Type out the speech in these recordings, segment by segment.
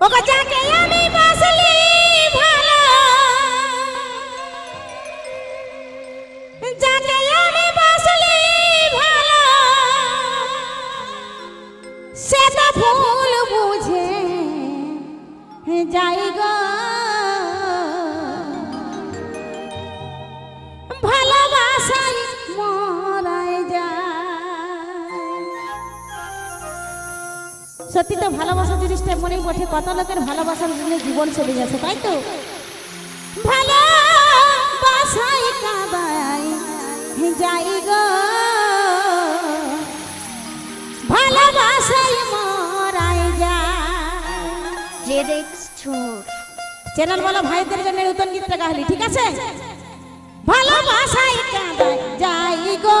ওগো যাকে আমি বাসলি ভালো, যাকে আমি বাসলি ভালো, সে তো ভুল বুঝে যাই গো। সত্যি তো ভালোবাসা জিনিসটা মনেই বটে কত লোকের ভালোবাসার জন্য জীবন চলে যাচ্ছে তাই তো? যাই গো। ভালোবাসাই মরাই যায়। জেডেক্স ছোট চ্যানেল বলো ভাইদের জন্য নতুন গীতটা গাহলি ঠিক আছে? ভালোবাসাই কাঁদায় যাই গো।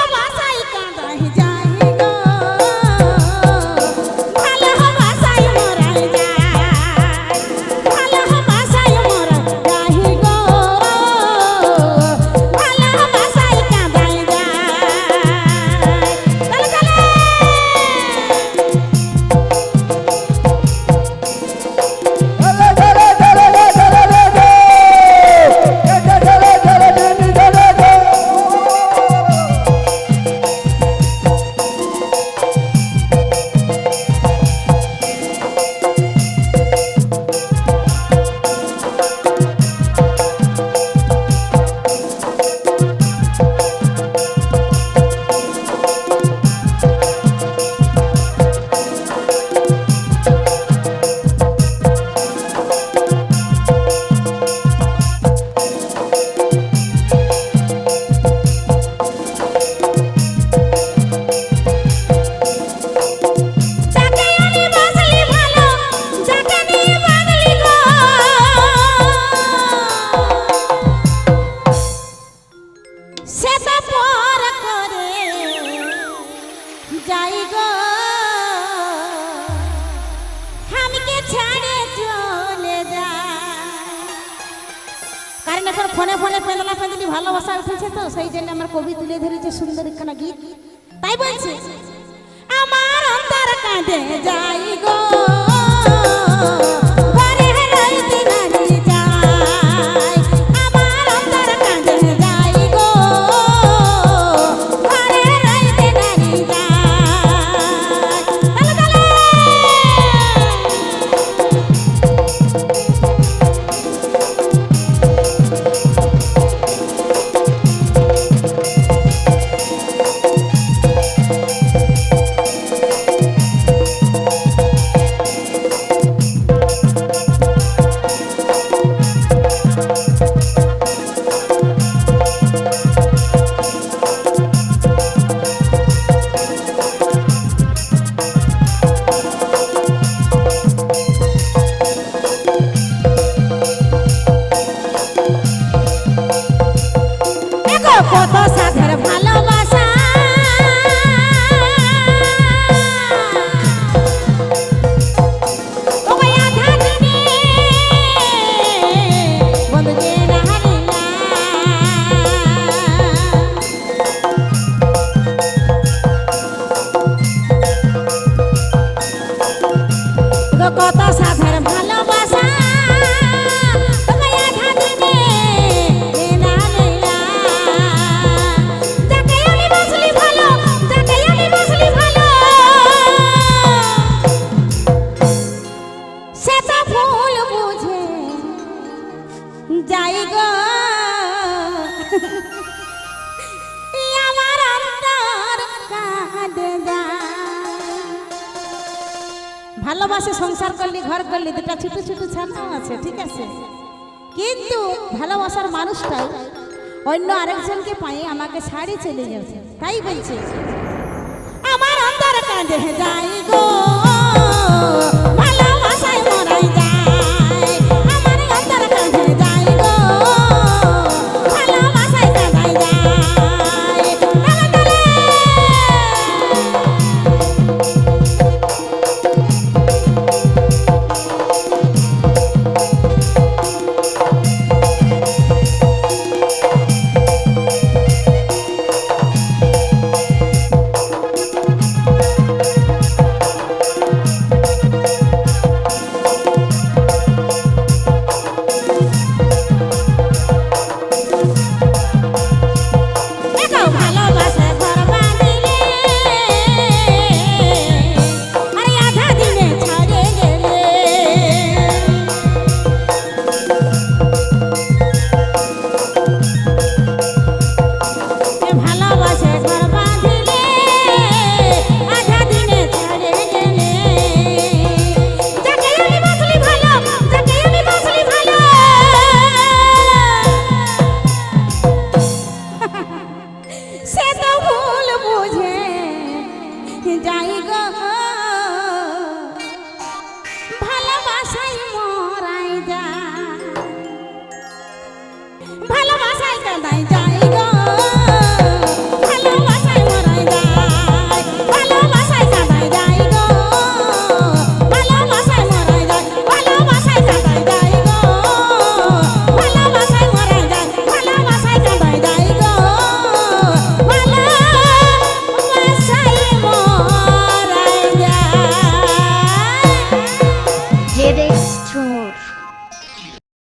এখন ফোনে ফোনে পেঁদলা পেঁদলি ভালোবাসা উঠেছে তো, সেই জন্য আমার কবি তুলে ধরেছে সুন্দর একখানা গীত। তাই বলছি, আমার অন্তর কাঁদে যাই কথা সাথে ভালোবাসে সংসার করলি, ঘর করলি, দুটা ছোট ছোট ছানাও আছে, ঠিক আছে? কিন্তু ভালোবাসার মানুষটাই অন্য আরেকজনকে পায়ে আমাকে ছাড়ি চলে গেছে, তাই বলছে। আমার অন্তর কাঁদে যাই গো। যাই গো ভালোবাসাই